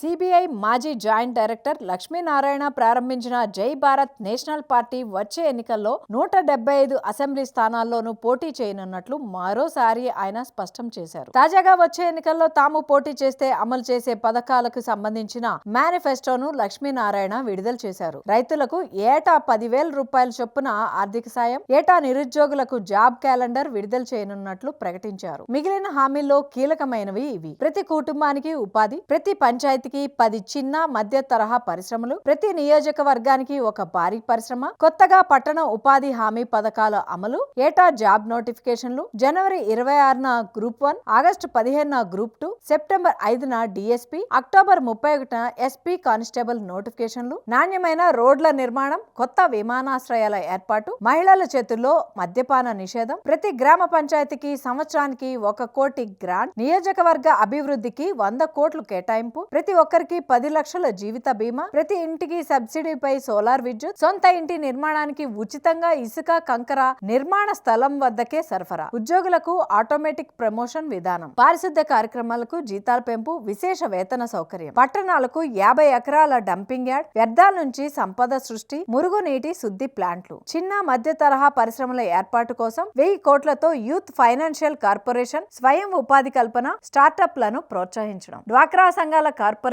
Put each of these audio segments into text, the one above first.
CBI మాజీ joint director Lakshminarayana ప్రారంభించిన జై భారత్ నేషనల్ పార్టీ వచ్చే ఎన్నికల్లో నూట డెబ్బై ఐదు అసెంబ్లీ స్థానాల్లోనూ పోటీ చేయనున్నట్లు మరోసారి ఆయన స్పష్టం చేశారు. తాజాగా వచ్చే ఎన్నికల్లో తాము పోటీ చేస్తే అమలు చేసే పథకాలకు సంబంధించిన మేనిఫెస్టోను లక్ష్మీనారాయణ విడుదల చేశారు. రైతులకు ఏటా పదివేల రూపాయల చొప్పున ఆర్థిక సాయం ఏటా నిరుద్యోగులకు జాబ్ క్యాలెండర్ విడుదల చేయనున్నట్లు ప్రకటించారు. మిగిలిన హామీల్లో కీలకమైనవి ఇవి. ప్రతి కుటుంబానికి ఉపాధి ప్రతి పంచాయతీకి పది చిన్న మధ్య తరహా పరిశ్రమలు ప్రతి నియోజకవర్గానికి ఒక భారీ పరిశ్రమ కొత్తగా పట్టణ ఉపాధి హామీ పథకాల అమలు ఏటా జాబ్ నోటిఫికేషన్లు జనవరి ఇరవై ఆరున గ్రూప్ వన్ ఆగస్టు పదిహేనున గ్రూప్ టూ సెప్టెంబర్ ఐదున డిఎస్పీ అక్టోబర్ ముప్పై ఒకటిన ఎస్పీ కానిస్టేబుల్ నోటిఫికేషన్లు నాణ్యమైన రోడ్ల నిర్మాణం కొత్త విమానాశ్రయాల ఏర్పాటు మహిళల చేతుల్లో మద్యపాన నిషేధం ప్రతి గ్రామ పంచాయతీకి సంవత్సరానికి ఒక కోటి గ్రాంట్ నియోజకవర్గ అభివృద్ధికి వంద కోట్లు కేటాయింపు ప్రతి ఒక్కరికి పది లక్షల జీవిత బీమా ప్రతి ఇంటికి సబ్సిడీపై సోలార్ విద్యుత్ సొంత ఇంటి నిర్మాణానికి ఉచితంగా ఇసుక కంకర నిర్మాణ స్థలం వద్దకే సరఫరా. ఉద్యోగులకు ఆటోమేటిక్ ప్రమోషన్ విధానం. పారిశుద్ధ్య కార్యక్రమాలకు జీతాల పెంపు విశేష వేతన సౌకర్యం. పట్టణాలకు యాభై ఎకరాల డంపింగ్ యార్డ్ వ్యర్థాల నుంచి సంపద సృష్టి మురుగునీటి శుద్ధి ప్లాంట్లు. చిన్న మధ్య తరహా పరిశ్రమల ఏర్పాటు కోసం వెయ్యి కోట్లతో యూత్ ఫైనాన్షియల్ కార్పొరేషన్ స్వయం ఉపాధి కల్పన స్టార్టప్లను ప్రోత్సహించడం. డ్వాక్రా సంఘాల కార్పొరేషన్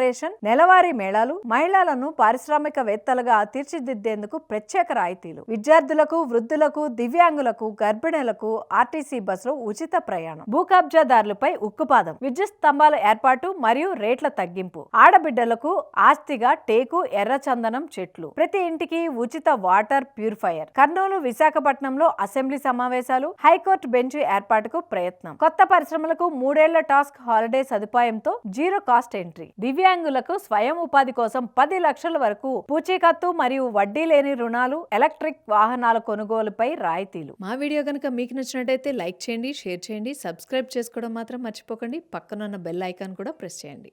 నెలవారీ మేళాలు మహిళలను పారిశ్రామికవేత్తలుగా తీర్చిదిద్దేందుకు ప్రత్యేక రాయితీలు. విద్యార్థులకు వృద్ధులకు దివ్యాంగులకు గర్భిణులకు ఆర్టీసీ బస్సులో ఉచిత ప్రయాణం. భూ కబ్జాదారులపై ఉక్కుపాదం. విద్యుత్ స్తంభాల ఏర్పాటు మరియు రేట్ల తగ్గింపు. ఆడబిడ్డలకు ఆస్తిగా టేకు ఎర్రచందనం చెట్లు. ప్రతి ఇంటికి ఉచిత వాటర్ ప్యూరిఫైయర్. కర్నూలు విశాఖపట్నంలో అసెంబ్లీ సమావేశాలు హైకోర్టు బెంచ్ ఏర్పాటుకు ప్రయత్నం. కొత్త పరిశ్రమలకు మూడేళ్ళ టాస్క్ హాలిడే సదుపాయంతో జీరో కాస్ట్ ఎంట్రీ. దివ్యాంగులకు స్వయం ఉపాధి కోసం పది లక్షల వరకు పూచీకత్తు మరియు వడ్డీ లేని రుణాలు ఎలక్ట్రిక్ వాహనాల కొనుగోలుపై రాయితీలు. మా వీడియో కనుక మీకు నచ్చినట్టయితే లైక్ చేయండి షేర్ చేయండి సబ్స్క్రైబ్ చేసుకోవడం మాత్రం మర్చిపోకండి. పక్కనున్న బెల్ ఐకాన్ కూడా ప్రెస్ చేయండి.